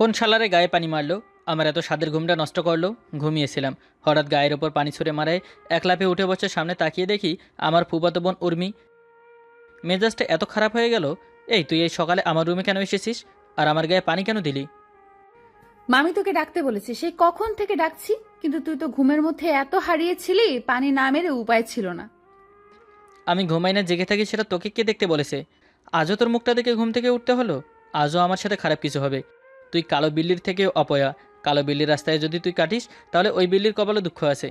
কোন শালারে গায়ে পানি মারলো? আমার এত স্বাদের ঘুমটা নষ্ট করল। ঘুমিয়েছিলাম। হঠাৎ গায়ের ওপর পানি ছুঁড়ে মারায় এক লাফে উঠে বসে সামনে তাকিয়ে দেখি আমার ফুবাতো বোন উর্মি। মেজাজটা এত খারাপ হয়ে গেল? এই তুই এই সকালে আমার রুমে কেন এসেছিস? আর আমার গায়ে পানি কেন দিলি? মামি তোকে ডাকতে বলেছে সেই কখন থেকে ডাকছি? কিন্তু তুই তো ঘুমের মধ্যে এত হারিয়েছিলি পানি না মেরে উপায় ছিল না। আমি ঘুমাই না জেগে থাকি সেটা তোকে কে দেখতে বলেছে? আজও তোর মুখটা দেখে ঘুম থেকে উঠতে হলো? আজও আমার সাথে খারাপ কিছু হবে। তুই কালো বিল্লির থেকে অপয়া। কালো বিল্লির রাস্তায় যদি তুই কাটিস তাহলে ওই বিল্লির কপালে দুঃখ আছে।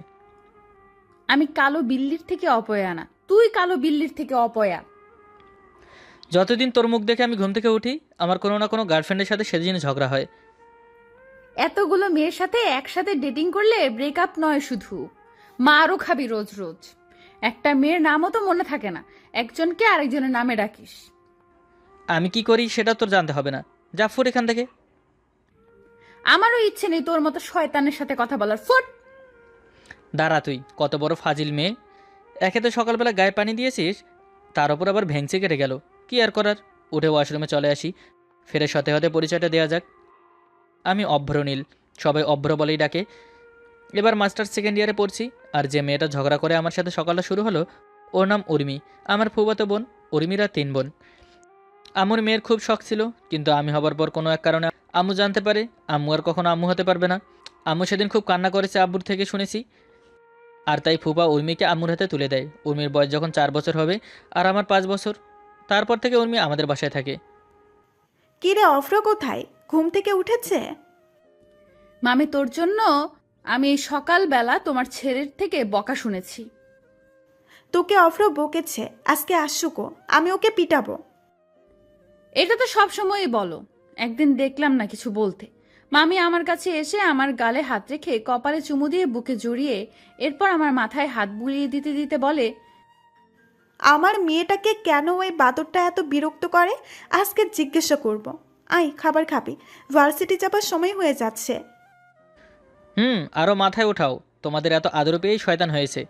আমি কালো বিল্লির থেকে অপয়া না তুই কালো বিল্লির থেকে অপয়া। যতদিন তোর মুখ দেখে আমি ঘুম থেকে উঠি আমার কোনো না কোনো গার্লফ্রেন্ডের সাথে সেদিন ঝগড়া হয়। এতগুলো মেয়ের সাথে একসাথে ডেটিং করলে ব্রেকআপ নয় শুধু মারও খাবি রোজ রোজ। একটা মেয়ের নামও তো মনে থাকে না একজনকে আরেকজনের নামে ডাকিস। আমি কি করি সেটা তোর জানতে হবে না। যা ফুট এখান থেকে। আমারও ইচ্ছে নেই তোর মতো শয়তানের সাথে কথা বলার। ফুট! দাঁড়া তুই, কত বড় ফাজিল মেয়ে। একে তো সকালবেলা গায়ে পানি দিয়েছিস, তার ওপর আবার ভেঙচে কেটে গেল। কি আর করার? উঠে ওয়াশরুমে চলে আসি। ফেরে সতে হতে পরিচয়টা দেওয়া যাক। আমি অভ্রনীল সবাই অভ্র বলেই ডাকে। এবার মাস্টার সেকেন্ড ইয়ারে পড়ছি, আর যে মেয়েটা ঝগড়া করে আমার সাথে সকালটা শুরু হলো, ওর নাম উর্মি। আমার ফুবাতো বোন, উর্মিরা তিন বোন। আমার মেয়ের খুব শখ ছিল, কিন্তু আমি হবার পর কোনো এক কারণে আম্মু জানতে পারে আম্মু আর কখনো আম্মু হতে পারবে না। আম্মু সেদিন খুব কান্না করেছে আব্বুর থেকে শুনেছি। আর তাই ফুপা উর্মিকে আম্মুর হাতে তুলে দেয়। উর্মির বয়স যখন চার বছর হবে আর আমার পাঁচ বছর তারপর থেকে উর্মি আমাদের বাসায় থাকে। কিরে অফ্র কোথায়? ঘুম থেকে উঠেছে? মামি তোর জন্য আমি এই সকালবেলা তোমার ছেলের থেকে বকা শুনেছি। তোকে অফ্র বকেছে আজকে আসুকো আমি ওকে পিটাবো। এটা তো সব সময়ই বলো। একদিন দেখলাম না কিছু বলতে। মামি আমার কাছে এসে আমার গালে হাত রেখে কপালে চুমু দিয়ে বুকে জড়িয়ে এরপর আমার মাথায় হাত বুলিয়ে দিতে দিতে বলে আমার মেয়েটাকে কেন ওই বাদরটা এত বিরক্ত করে? আজকে জিজ্ঞাসা করব। আই খাবার খাবি। ভার্সিটি যাবার সময় হয়ে যাচ্ছে। হুম আরও মাথায় ওঠাও তোমাদের এত আদর পেয়েই শয়তান হয়েছে।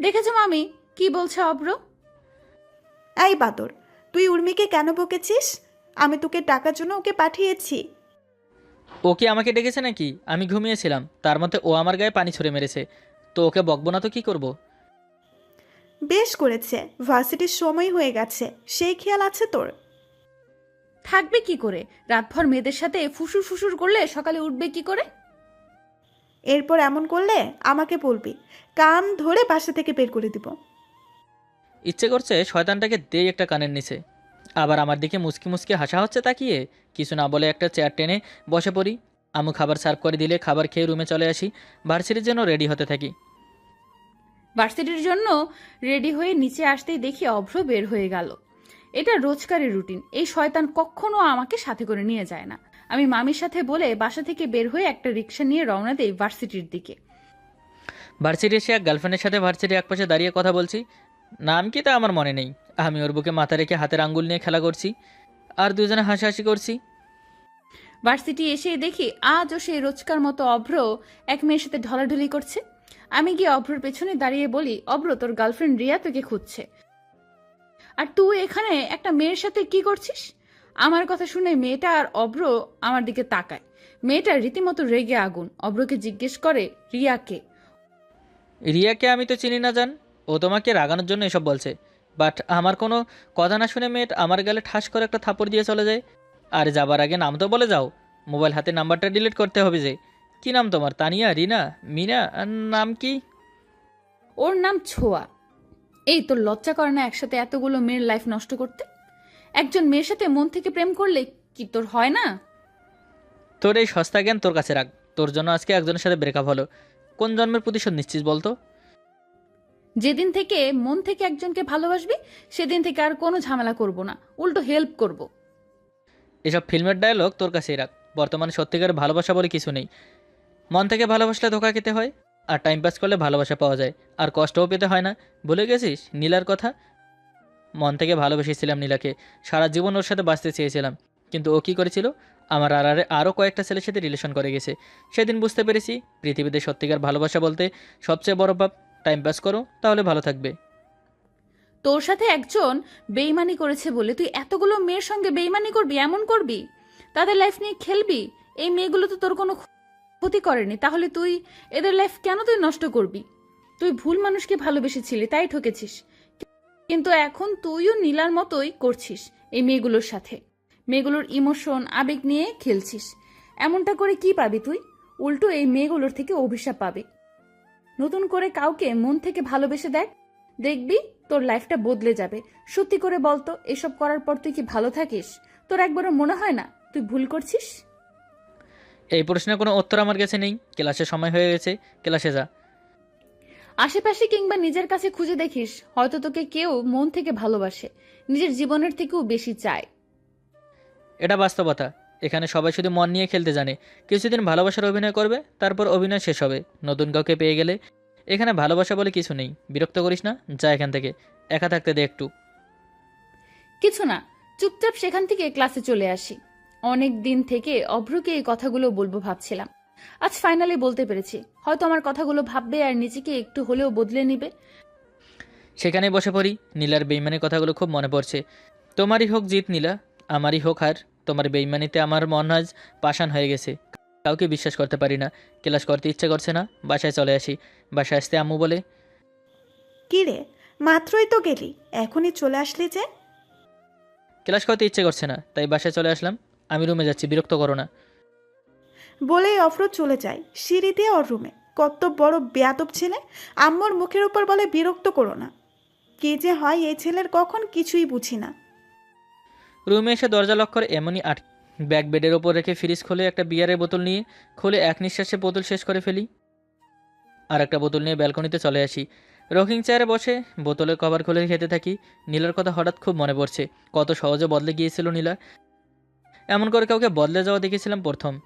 দেখেছ মামি কি বলছে অব্র? এই বাদর তুই উর্মিকে কেন বকেছিস? আমি তোকে টাকার জন্য ওকে পাঠিয়েছি। ও কি আমাকে ডেকেছে নাকি? আমি ঘুমিয়েছিলাম। তার মধ্যে ও আমার গায়ে পানি ছুঁড়ে মেরেছে। তো ওকে বকবো না তো কি করব। বেশ করেছে। ভার্সিটির সময় হয়ে গেছে। সেই খেয়াল আছে তোর? থাকবে কি করে? রাতভর মেয়েদের সাথে ফুসুর ফুসুর করলে সকালে উঠবে কি করে? এরপর এমন করলে আমাকে বলবি। কান ধরে বাসা থেকে বের করে দিব। ইচ্ছে করছে শয়তানটাকে দেই একটা কানের নিচে। আবার আমার দিকে মুসকি মুসকি হাসা হচ্ছে তাকিয়ে। কিছু না বলে একটা চেয়ার টেনে বসে পড়ি। আমু খাবার সার্ভ করে দিলে খাবার খেয়ে রুমে চলে আসি। ভার্সিটির জন্য রেডি হতে থাকি। ভার্সিটির জন্য রেডি হয়ে নিচে আসতেই দেখি অভ্র বের হয়ে গেল। এটা রোজকারের রুটিন এই শয়তান কখনো আমাকে সাথে করে নিয়ে যায় না। আমি মামির সাথে বলে বাসা থেকে বের হয়ে একটা রিক্সা নিয়ে রওনা দেই ভার্সিটির দিকে। ভার্সিটি এসে এক গার্লফ্রেন্ডের সাথে ভার্সিটি একপাশে দাঁড়িয়ে কথা বলছি। নাম কি তা আমার মনে নেই। আমি ওর বুকে মাথা রেখে হাতের আঙ্গুল নিয়ে খেলা করছি আর দুজনে হাসাহাসি করছি। ভার্সিটি এসে দেখি আজও সেই রোজকার মতো অভ্র এক মেয়ের সাথে ঢলাঢলি করছে। আমি গিয়ে অভ্রর পেছনে দাঁড়িয়ে বলি অভ্র তোর গার্লফ্রেন্ড রিয়া তোকে খুঁজছে। আর তুই এখানে একটা মেয়ের সাথে কি করছিস? আমার কথা শুনে মেয়েটা আর অভ্র আমার দিকে তাকায়। মেয়েটা রীতিমতো রেগে আগুন। অভ্রকে জিজ্ঞেস করে রিয়াকে রিয়াকে আমি তো চিনি না জান। ও তোমাকে রাগানোর জন্য এসব বলছে। বাট আমার কোনো কথা না শুনে মেয়েটা আমার গেলে ঠাস করে একটা থাপড় দিয়ে চলে যায়। আর যাবার আগে নাম তো বলে যাও মোবাইল হাতে নাম্বারটা ডিলিট করতে হবে যে। কি নাম তোমার? তানিয়া? রিনা? মিনা? নাম কি? ওর নাম ছোয়া। এই তোর লজ্জা করে না একসাথে এতগুলো মেয়ের লাইফ নষ্ট করতে? একজন মেয়ের সাথে মন থেকে প্রেম করলে কি তোর হয় না? তোর এই সস্তা জ্ঞান তোর কাছে রাখ। তোর জন্য আজকে একজনের সাথে ব্রেকআপ হলো। কোন জন্মের প্রতিশোধ নিচ্ছিস বলতো? যেদিন থেকে মন থেকে একজনকে ভালোবাসবি, সেদিন থেকে আর কোনো ঝামেলা করব না। উল্টো হেল্প করব। এসব ফিল্মের ডায়লগ তোর কাছেই রাখ। বর্তমানে সত্যিকার ভালোবাসা বলে কিছু নেই। মন থেকে ভালোবাসলে ধোকা খেতে হয়, আর টাইম পাস করলে ভালোবাসা পাওয়া যায়, আর কষ্টও পেতে হয় না। ভুলে গেছিস নীলার কথা? মন থেকে ভালোবেসেছিলাম নীলাকে। সারা জীবন ওর সাথে বাঁচতে চেয়েছিলাম। কিন্তু ও কী করেছিল? আমার আরে আরও কয়েকটা ছেলের সাথে রিলেশন করে গেছে। সেদিন বুঝতে পেরেছি, পৃথিবীতে সত্যিকার ভালোবাসা বলতে সবচেয়ে বড় পাপ টাইম পাস করো, তাহলে ভালো থাকবে। তোর সাথে একজন বেইমানি করেছে বলে, তুই এতগুলো মেয়ের সঙ্গে বেইমানি করবি, এমন করবি? তাদের লাইফ নিয়ে খেলবি? এই মেয়েগুলো তো তোর কোনো ক্ষতি করেনি, তাহলে তুই এদের লাইফ কেন তুই নষ্ট করবি? তুই ভুল মানুষকে ভালোবেসেছিলি, তাই ঠকেছিস। কিন্তু এখন তুইও নীলার মতোই করছিস এই মেয়েগুলোর সাথে। মেয়েগুলোর ইমোশন আবেগ নিয়ে খেলছিস। এমনটা করে কি পাবি তুই? উল্টো এই মেয়েগুলোর থেকে অভিশাপ পাবে। নতুন করে কাউকে মন থেকে ভালোবেসে দেখ দেখবি তোর লাইফটা বদলে যাবে। সত্যি করে বলতো এসব করার পর তুই কি ভালো থাকিস? তোর একবারও মনে হয় না? তুই ভুল করছিস? এই প্রশ্নের কোনো উত্তর আমার কাছে নেই। ক্লাসের সময় হয়ে গেছে ক্লাসে যা। আশেপাশে কিংবা নিজের কাছে খুঁজে দেখিস হয়তো তোকে কেউ মন থেকে ভালোবাসে নিজের জীবনের থেকেও বেশি চায়। এটা বাস্তবতা। এখানে সবাই শুধু মন নিয়ে খেলতে জানে। কিছুদিন ভালোবাসার অভিনয় করবে তারপর অভিনয় শেষ হবে। নতুন কাউকে পেয়ে গেলে এখানে ভালোবাসা বলে কিছু নেই। বিরক্ত করিস না যা এখান থেকে। একা থাকতে দে একটু। কিছু না চুপচাপ সেখান থেকে ক্লাসে চলে আসি। অনেক দিন থেকে অভ্রকে এই কথাগুলো বলব ভাবছিলাম। আজ ফাইনালি বলতে পেরেছি। হয়তো আমার কথাগুলো ভাববে আর নিজেকে একটু হলেও বদলে নিবে। সেখানে বসে পড়ি। নীলার বেইমানির কথাগুলো খুব মনে পড়ছে। তোমারই হোক জিত নীলা। আমারই হোক হার। তোমার বেইমানিতে আমার মন আজ পাষাণ হয়ে গেছে। কাউকে বিশ্বাস করতে পারি না। ক্লাস করতে ইচ্ছে করছে না। বাসায় চলে আসি। বাসায় আসতে আম্মু বলে কি রে? মাত্রই তো গেলি। এখনই চলে আসলি যে? ক্লাস করতে ইচ্ছে করছে না। তাই বাসায় চলে আসলাম। আমি রুমে যাচ্ছি। বিরক্ত করো না। বলেই অফরো চলে যায়। সিঁড়ি দিয়ে ওর রুমে। কত বড় বেয়াদব ছেলে। আম্মুর মুখের উপর বলে বিরক্ত করো না। কে যে হয় এই ছেলের কখন কিছুই বুঝি না। রুমে এসে দরজা লক করে এমনই আট ব্যাগ বেডের ওপর রেখে ফ্রিজ খুলে একটা বিয়ারের বোতল নিয়ে খুলে এক নিঃশ্বাসে বোতল শেষ করে ফেলি। আর একটা বোতল নিয়ে ব্যালকনিতে চলে আসি। রকিং চেয়ারে বসে বোতলের কভার খুলে খেতে থাকি। নীলার কথা হঠাৎ খুব মনে পড়ছে। কত সহজে বদলে গিয়েছিল নীলা। এমন করে কাউকে বদলে যাওয়া দেখেছিলাম প্রথম।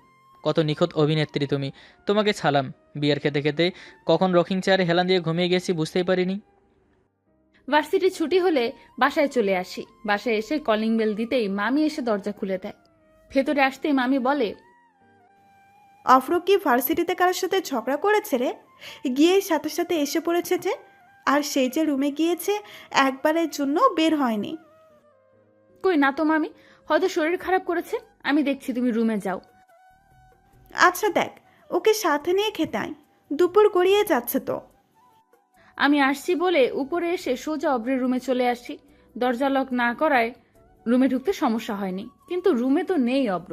কত নিখুঁত অভিনেত্রী তুমি। তোমাকে ছালাম বিয়ার খেতে খেতে কখন রকিং চেয়ারে হেলান দিয়ে ঘুমিয়ে গেছি বুঝতেই পারিনি। ভার্সিটি ছুটি হলে বাসায় চলে আসি। বাসায় এসে কলিং বেল দিতেই মামি এসে দরজা খুলে দেয়। ভেতরে আসতেই মামি বলে অফরো কি ভার্সিটিতে কারোর সাথে ঝগড়া করেছে রে? গিয়ে সাথে সাথে এসে পড়েছে যে আর সেই যে রুমে গিয়েছে একবারের জন্য বের হয়নি। কই না তো মামি হয়তো শরীর খারাপ করেছে আমি দেখছি তুমি রুমে যাও। আচ্ছা দেখ ওকে সাথে নিয়ে খেতে আয়। দুপুর গড়িয়ে যাচ্ছে তো। আমি আসছি বলে উপরে এসে সোজা অব্রের রুমে চলে আসি। দরজা লক না করায় রুমে ঢুকতে সমস্যা হয়নি, কিন্তু রুমে তো নেই অব্র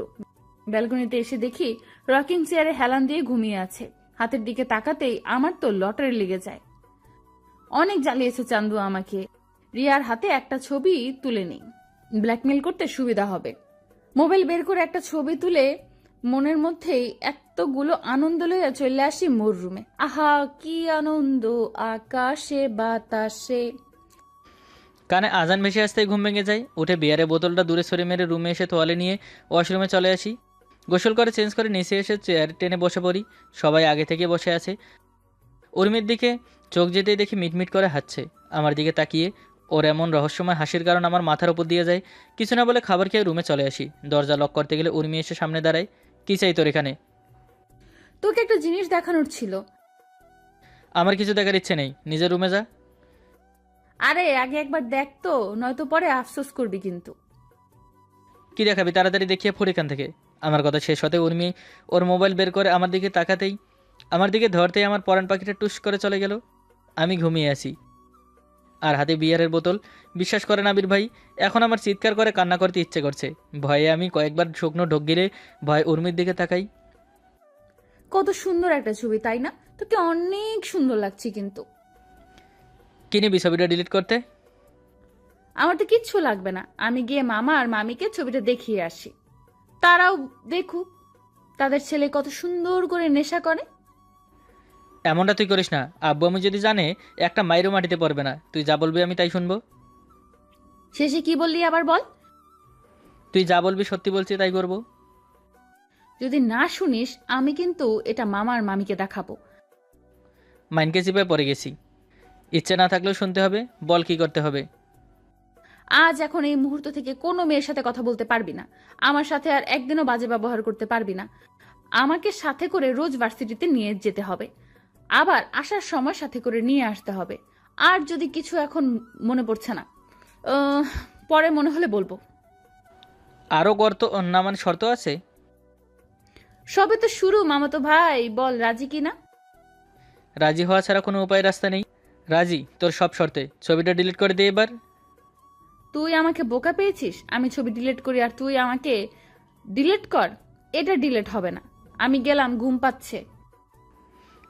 ব্যালকনিতে এসে দেখি রকিং চেয়ারে হেলান দিয়ে ঘুমিয়ে আছে। হাতের দিকে তাকাতেই আমার তো লটারি লেগে যায়। অনেক জ্বালিয়েছে চান্দু আমাকে। রিয়ার হাতে একটা ছবি তুলে নেই। ব্ল্যাকমেল করতে সুবিধা হবে। মোবাইল বের করে একটা ছবি তুলে মনের মধ্যেই এতগুলো আনন্দ লইয়া চলে আসি মোর রুমে। আহা, কি আনন্দ, আকাশে, বাতাসে। কানে আজান ভেসে আসতে ঘুম ভেঙে যায়। উঠে বিয়ারের বোতলটা দূরে সরে মেরে রুমে এসে তোয়ালে নিয়ে ওয়াশরুমে চলে আসি। গোসল করে চেঞ্জ করে নিচে এসে চেয়ার টেনে বসে পড়ি। সবাই আগে থেকে বসে আছে। উর্মির দিকে চোখ যেতেই দেখি মিটমিট করে হাঁটছে। আমার দিকে তাকিয়ে ওর এমন রহস্যময় হাসির কারণ আমার মাথার উপর দিয়ে যায়। কিছু না বলে খাবার খেয়ে রুমে চলে আসি। দরজা লক করতে গেলে উর্মি এসে সামনে দাঁড়ায়। কী চাই তোর এখানে? তোকে একটা জিনিস দেখানোর ছিল। আমার কিছু দেখার ইচ্ছে নেই। নিজের রুমে যা। আরে আগে একবার দেখ তো নয়তো পরে আফসোস করবি কিন্তু। কি দেখাবি? তাড়াতাড়ি দেখিয়ে ফুর এখান থেকে। আমার কথা শেষ হতে উর্মি ওর মোবাইল বের করে আমার দিকে তাকাতেই আমার দিকে ধরতেই আমার পরাণ পাখিটা টুস করে চলে গেল। আমি ঘুমিয়ে আছি। আর হাতে বিয়ারের বোতল। বিশ্বাস করে না বীর ভাই এখন আমার চিৎকার করে কান্না করতে ইচ্ছে করছে। ভয়ে আমি কয়েকবার শুকনো ঢোক গিলে ভয় উর্মির দিকে তাকাই। কত সুন্দর একটা ছবি তাই না? তোকে অনেক সুন্দর লাগছে কিন্তু। কিনে ছবিটা ডিলিট করতে? আমার তো কিচ্ছু লাগবে না। আমি গিয়ে মামা আর মামিকে ছবিটা দেখিয়ে আসি। তারাও দেখুক তাদের ছেলে কত সুন্দর করে নেশা করে। এমনটা তুই করিস না। আব্বু আমি যদি জানে একটা মাইরও মাটিতে পড়বে না। তুই যা বলবি আমি তাই শুনব। শেষে কি বললি আবার বল? তুই যা বলবি সত্যি বলছি তাই করব। যদি না শুনিস আমি কিন্তু এটা মামার মামিকে দেখাবো। মাইনকে চিপে পড়ে গেছি। ইচ্ছে না থাকলেও শুনতে হবে বল কি করতে হবে। আজ এখন এই মুহূর্ত থেকে কোনো মেয়ের সাথে কথা বলতে পারবি না। আমার সাথে আর একদিনও বাজে ব্যবহার করতে পারবি না। আমাকে সাথে করে রোজ ভার্সিটিতে নিয়ে যেতে হবে। আবার আসার সময় সাথে করে নিয়ে আসতে হবে। আর যদি কিছু এখন মনে পড়ছে না পরে মনে হলে বলব। আরও গর্ত না মানে শর্ত আছে? সবে তো শুরু মামাতো ভাই বল রাজি কিনা রাজি হওয়া ছাড়া কোনো উপায় রাস্তা নেই। রাজি তোর সব শর্তে। ছবিটা ডিলিট করে দে এবার। তুই আমাকে বোকা পেয়েছিস? আমি ছবি ডিলিট করি আর তুই আমাকে ডিলিট কর। এটা ডিলিট হবে না। আমি গেলাম ঘুম পাচ্ছে।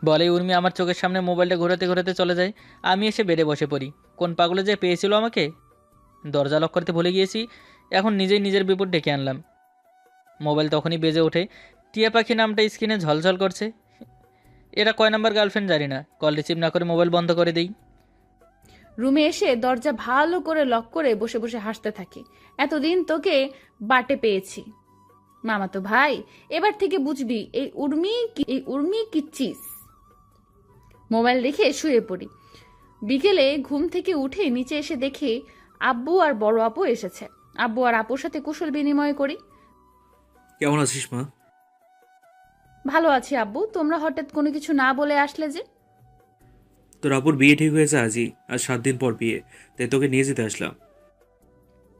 বলে উর্মি আমার চোখের সামনে মোবাইলটা ঘোরাতে ঘোরাতে চলে যায়। আমি এসে বেডে বসে পড়ি। কোন পাগলে যে পেয়েছিল আমাকে? দরজা লক করতে ভুলে গিয়েছি। এখন নিজেই নিজের বিপদ ডেকে আনলাম। মোবাইল তখনই বেজে ওঠে। টিয়া পাখি নামটা স্ক্রিনে ঝলঝল করছে। এরা কয় নাম্বার গার্লফ্রেন্ড জানি না। কল রিসিভ না করে মোবাইল বন্ধ করে দিই। রুমে এসে দরজা ভালো করে লক করে বসে বসে হাসতে থাকি। এতদিন তোকে বাটে পেয়েছি। মামাতো ভাই এবার থেকে বুঝবি এই উর্মি কি- এই উর্মি কিচ্ছিস মোবাইল দেখে শুয়ে পড়ি। বিকেলে ঘুম থেকে উঠে নিচে এসে দেখি আব্বু আর বড় আপু এসেছে। আব্বু আর আপুর সাথে কুশল বিনিময় করি। কেমন আছিস মা? ভালো আছি আব্বু। তোমরা হঠাৎ কোনো কিছু না বলে আসলে যে? তোর আপুর বিয়ে ঠিক হয়েছে আজই আর সাত দিন পর বিয়ে। তাই তোকে নিয়ে যেতে আসলাম।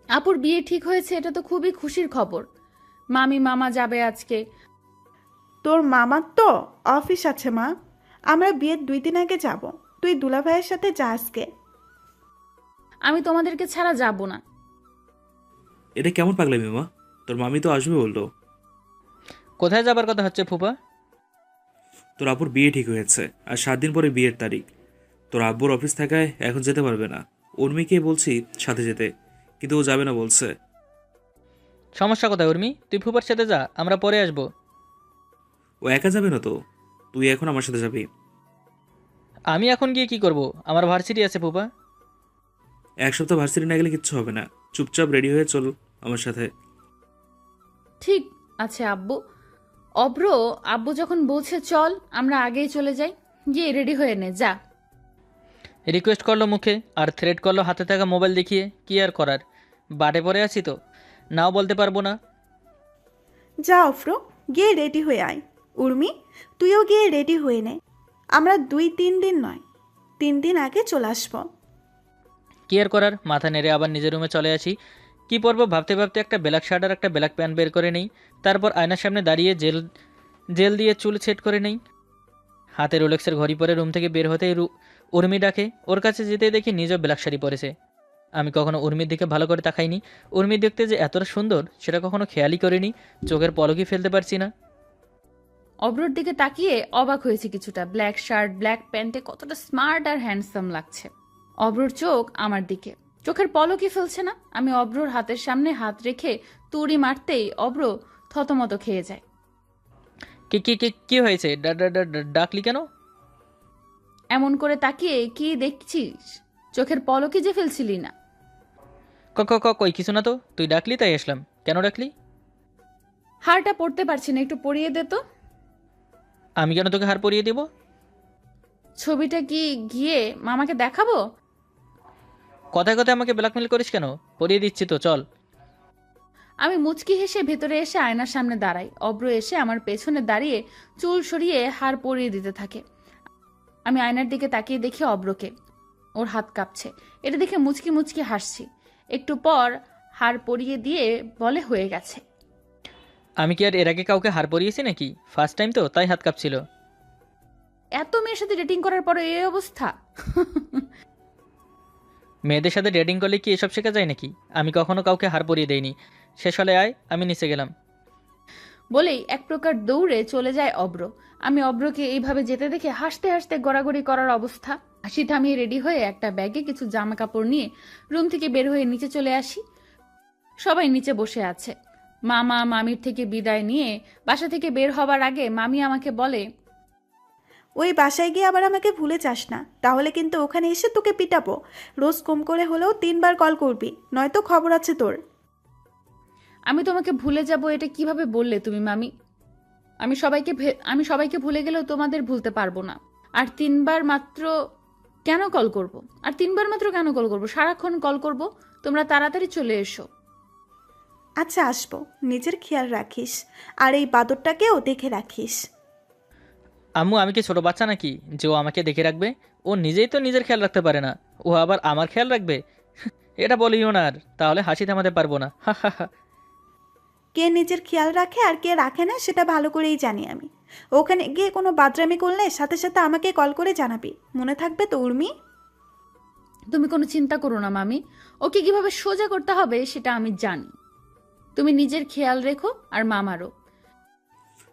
আপুর বিয়ে ঠিক হয়েছে এটা তো খুবই খুশির খবর। মামি মামা যাবে আজকে। তোর মামার তো অফিস আছে মা। আমরা বিয়ের দুই দিন আগে যাব। তুই দুলা ভাইয়ের সাথে যা আজকে। আমি তোমাদেরকে ছাড়া যাব না। এটা কেমন পাগলামি মা? তোর মামি তো আসবে বলল। কোথায় যাবার কথা হচ্ছে ফুপা? তোর আব্বুর বিয়ে ঠিক হয়েছে আর সাত দিন পরে বিয়ের তারিখ। তোর আব্বুর অফিস থাকায় এখন যেতে পারবে না। উর্মিকে বলছি সাথে যেতে কিন্তু ও যাবে না বলছে। সমস্যা কোথায় উর্মি? তুই ফুপার সাথে যা আমরা পরে আসব। ও একা যাবে না তো? তুই এখন আমার সাথে যাবি? আমি এখন গিয়ে কি করব? আমার ভার্সিটি আছে ফুপা। এক সপ্তাহ ভার্সিটি না গেলে কিচ্ছু হবে না। চুপচাপ রেডি হয়ে চল আমার সাথে। ঠিক আছে আব্বু। অব্র আব্বু যখন বলছে চল আমরা আগেই চলে যাই। গিয়ে রেডি হয়ে নে যা। রিকোয়েস্ট করল মুখে আর থ্রেড করল হাতে থাকা মোবাইল দেখিয়ে কি আর করার? বাটে পড়ে আছি তো। নাও বলতে পারব না। যা অফ্রো গিয়ে রেডি হয়ে আয়। উর্মি তুইও গিয়ে রেডি হয়ে নে। আমরা দুই তিন দিন নয় তিন দিন আগে চলে আসব। কি আর করার? মাথা নেড়ে আবার নিজের রুমে চলে আসি। কি পরবো? ভাবতে ভাবতে একটা ব্ল্যাক শার্ট আর একটা ব্ল্যাক প্যান্ট বের করে নেই। তারপর আয়নার সামনে দাঁড়িয়ে জেল জেল দিয়ে চুল সেট করে নেই। হাতে রোলেক্সের ঘড়ি পরে রুম থেকে বের হতেই উর্মি ডাকে, ওর কাছে যেতে দেখি নিজেও ব্ল্যাক শাড়ি পরেছে। আমি কখনো উর্মির দিকে ভালো করে তাকাইনি। উর্মি দেখতে যে এতটা সুন্দর, সেটা কখনো খেয়ালই করিনি। চোখের পলকই ফেলতে পারছি না। অব্রর দিকে তাকিয়ে অবাক হয়েছে কিছুটা। ব্ল্যাক শার্ট, ব্ল্যাক প্যান্টে কতটা স্মার্ট আর হ্যান্ডসাম লাগছে। অব্রর চোখ আমার দিকে। চোখের পলকই ফেলছে না। আমি অব্রর হাতের সামনে হাত রেখে তুড়ি মারতেই অব্র থতমত খেয়ে যায়। কি কি কি কি হয়েছে? ডা- ডা- ডা- ডা- ডাকলি কেন? এমন করে তাকিয়ে কি দেখছিস? চোখের পলকই যে ফেলছিলি না। ক ক ক কই কিছু না তো। তুই ডাকলি তাই আসলাম। কেন ডাকলি? হারটা পড়তে পারছি না একটু পরিয়ে দে তো। আমি কেন তোকে হার পরিয়ে দিব? ছবিটা কি গিয়ে মামাকে দেখাবো? কথায় কথায় আমাকে ব্ল্যাকমেল করিস কেন? পরিয়ে দিচ্ছি তো চল। আমি মুচকি হেসে ভেতরে এসে আয়নার সামনে দাঁড়াই। অব্র এসে আমার পেছনে দাঁড়িয়ে চুল সরিয়ে হার পরিয়ে দিতে থাকে। আমি আয়নার দিকে তাকিয়ে দেখি অব্রকে। ওর হাত কাঁপছে। এটা দেখে মুচকি মুচকি হাসছি। একটু পর হার পরিয়ে দিয়ে বলে হয়ে গেছে। আমি কি আর এর আগে কাউকে হার পরিয়েছি নাকি? ফার্স্ট টাইম তো তাই হাত কাঁপছিল। এত মেয়ের সাথে ডেটিং করার পরে এই অবস্থা? মেয়েদের সাথে ডেটিং করলে কি এসব শেখা যায় নাকি? আমি কখনো কাউকে হার পরিয়ে দেইনি। শেষ হলে আয়, আমি নিচে গেলাম। বলেই এক প্রকার দৌড়ে চলে যায় অব্র। আমি অব্রকে এইভাবে যেতে দেখে হাসতে হাসতে গড়াগড়ি করার অবস্থা। হাসি থামিয়ে রেডি হয়ে একটা ব্যাগে কিছু জামা কাপড় নিয়ে রুম থেকে বের হয়ে নিচে চলে আসি। সবাই নিচে বসে আছে। মামা মামির থেকে বিদায় নিয়ে বাসা থেকে বের হবার আগে মামি আমাকে বলে ওই বাসায় গিয়ে আবার আমাকে ভুলে যাস না। তাহলে কিন্তু ওখানে এসে তোকে পিটাবো। রোজ কম করে হলেও তিনবার কল করবি নয়তো খবর আছে তোর। আমি তোমাকে ভুলে যাব এটা কীভাবে বললে তুমি মামি? আমি সবাইকে ভে- আমি সবাইকে ভুলে গেলেও তোমাদের ভুলতে পারব না। আর তিনবার মাত্র কেন কল করব? আর তিনবার মাত্র কেন কল করব? সারাক্ষণ কল করব? তোমরা তাড়াতাড়ি চলে এসো। আচ্ছা আসব। নিজের খেয়াল রাখিস। আর এই বাদরটাকেও দেখে রাখিস। আম্মু আমি কি ছোট বাচ্চা নাকি? যে ও আমাকে দেখে রাখবে? ও নিজেই তো নিজের খেয়াল রাখতে পারে না। ও আবার আমার খেয়াল রাখবে? এটা বলিও না আর তাহলে হাসি থামাতে পারব না। হা হা হা কে নিজের খেয়াল রাখে আর কে রাখে না সেটা ভালো করেই জানি আমি। ওখানে গিয়ে কোনো বাদরামি করলে সাথে সাথে আমাকে কল করে জানাবি। মনে থাকবে তো উর্মি? তুমি কোনো চিন্তা করো না মামি। ওকে কীভাবে সোজা করতে হবে সেটা আমি জানি। তুমি নিজের খেয়াল রেখো আর মামারও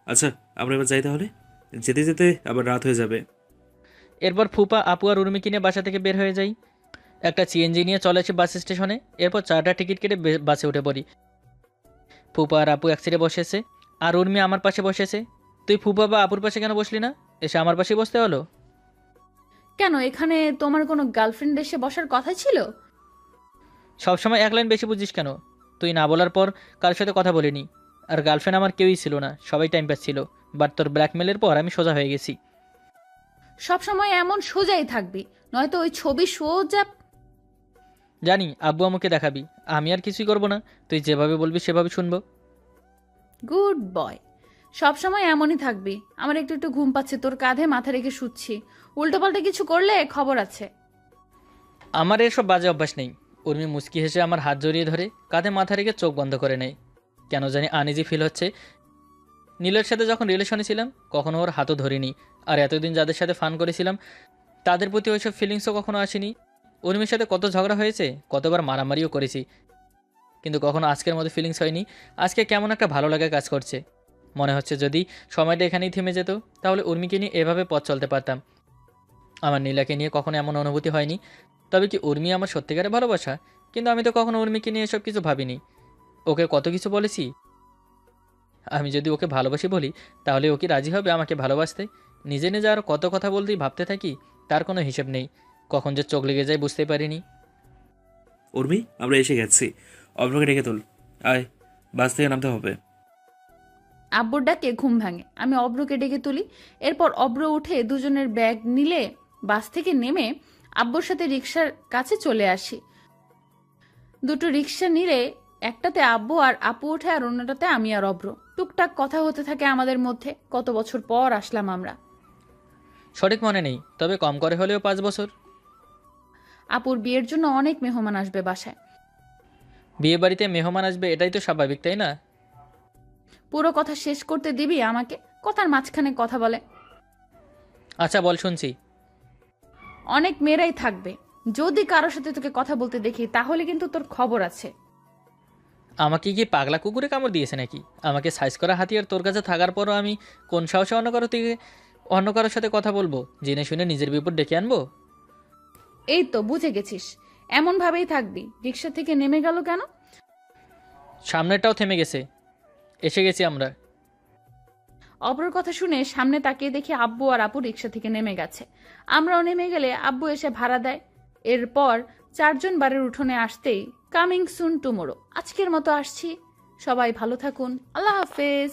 আচ্ছা আমরা এবার যাই তাহলে? যেতে যেতে আবার রাত হয়ে যাবে। এরপর ফুপা আপু আর উর্মি কিনে বাসা থেকে বের হয়ে যাই একটা সিএনজি নিয়ে চলে আসি বাস স্টেশনে। এরপর চারটা টিকিট কেটে বে- বাসে উঠে পড়ি। ফুপা আর আপু এক সিটে বসেছে। আর উর্মি আমার পাশে বসেছে। তুই ফুপা বা আপুর পাশে কেন বসলি না? এসে আমার পাশে বসতে হলো। কেন এখানে তোমার কোনো গার্লফ্রেন্ড এসে বসার কথা ছিল? সবসময় এক লাইন বেশি বুঝিস কেন? তুই না বলার পর কারোর সাথে কথা বলিনি। আর গার্লফ্রেন্ড আমার কেউই ছিল না সবাই টাইম পাস ছিল বাট তোর ব্ল্যাকমেলের পর আমি সোজা হয়ে গেছি। সব সময় এমন সোজাই থাকবি নয়তো ওই ছবি সোজা জানি আব্বু আমাকে দেখাবি আমি আর কিছুই করব না তুই যেভাবে বলবি সেভাবে শুনব। গুড বয় সব সময় এমনই থাকবি আমার একটু একটু ঘুম পাচ্ছে তোর কাঁধে মাথা রেখে শুচ্ছি উল্টোপাল্টা কিছু করলে খবর আছে। আমার এসব বাজে অভ্যাস নেই উর্মি মুচকি হেসে আমার হাত জড়িয়ে ধরে কাঁধে মাথা রেখে চোখ বন্ধ করে নেয়। কেন জানি আনইজি ফিল হচ্ছে। নীলের সাথে যখন রিলেশনে ছিলাম, কখনো ওর হাতও ধরিনি। আর এতদিন যাদের সাথে ফান করেছিলাম, তাদের প্রতি ওইসব ফিলিংসও কখনো আসেনি। উর্মির সাথে কত ঝগড়া হয়েছে, কতবার মারামারিও করেছি। কিন্তু কখনো আজকের মতো ফিলিংস হয়নি। আজকে কেমন একটা ভালো লাগা কাজ করছে। মনে হচ্ছে যদি সময়টা এখানেই থেমে যেত, তাহলে উর্মিকে নিয়ে এভাবে পথ চলতে পারতাম। আমার নীলাকে নিয়ে কখনো এমন অনুভূতি হয়নি। তবে কি উর্মি আমার সত্যিকারে ভালোবাসা? কিন্তু আমি তো কখনো উর্মিকে নিয়ে এসব কিছু ভাবিনি। ওকে কত কিছু বলেছি? আমি যদি ওকে ভালোবাসি বলি তাহলে ও কি রাজি হবে আমাকে ভালোবাসতে? নিজে নিজে আরও কত কথা বলতেই ভাবতে থাকি তার কোনো হিসেব নেই। কখন যে চোখ লেগে যায় বুঝতে পারিনি। উর্মি আমরা এসে গেছি। অভ্রকে ডেকে তোল। আয় বাস থেকে নামতে হবে। আব্বুর ডাকে ঘুম ভাঙে। আমি অব্রকে ডেকে তুলি। এরপর অব্র উঠে দুজনের ব্যাগ নিলে বাস থেকে নেমে আব্বুর সাথে রিক্সার কাছে চলে আসি। দুটো রিক্সা নিলে একটাতে আব্বু আর আপু ওঠে আর অন্যটাতে আমি আর অব্র। টুকটাক কথা হতে থাকে আমাদের মধ্যে। কত বছর পর আসলাম আমরা। সঠিক মনে নেই তবে কম করে হলেও পাঁচ বছর। আপুর বিয়ের জন্য অনেক মেহমান আসবে বাসায়। বিয়ে বাড়িতে মেহমান আসবে এটাই তো স্বাভাবিক তাই না? পুরো কথা শেষ করতে দিবি আমাকে? কথার মাঝখানে কথা বলে। আচ্ছা বল শুনছি। অনেক মেয়েরাই থাকবে। যদি কারোর সাথে তোকে কথা বলতে দেখি তাহলে কিন্তু তোর খবর আছে। আমাকে কি পাগলা কুকুরে কামড় দিয়েছে নাকি? আমাকে সাইজ করা হাতিয়ার তোর কাছে থাকার পরও আমি কোন সাহসে অন্য কারও থেকে অন্য কারোর সাথে কথা বলব? জেনে শুনে নিজের বিপদ ডেকে আনব? এই তো বুঝে গেছিস। এমন ভাবেই থাকবি। রিক্সা থেকে নেমে গেল কেন? সামনেরটাও থেমে গেছে। এসে গেছি আমরা। অপর কথা শুনে সামনে তাকিয়ে দেখি আব্বু আর আপু রিক্সা থেকে নেমে গেছে। আমরাও নেমে গেলে আব্বু এসে ভাড়া দেয়। এরপর চারজন বাড়ির উঠোনে আসতেই কামিং সুন টুমোরো আজকের মতো আসছি। সবাই ভালো থাকুন। আল্লাহ হাফেজ।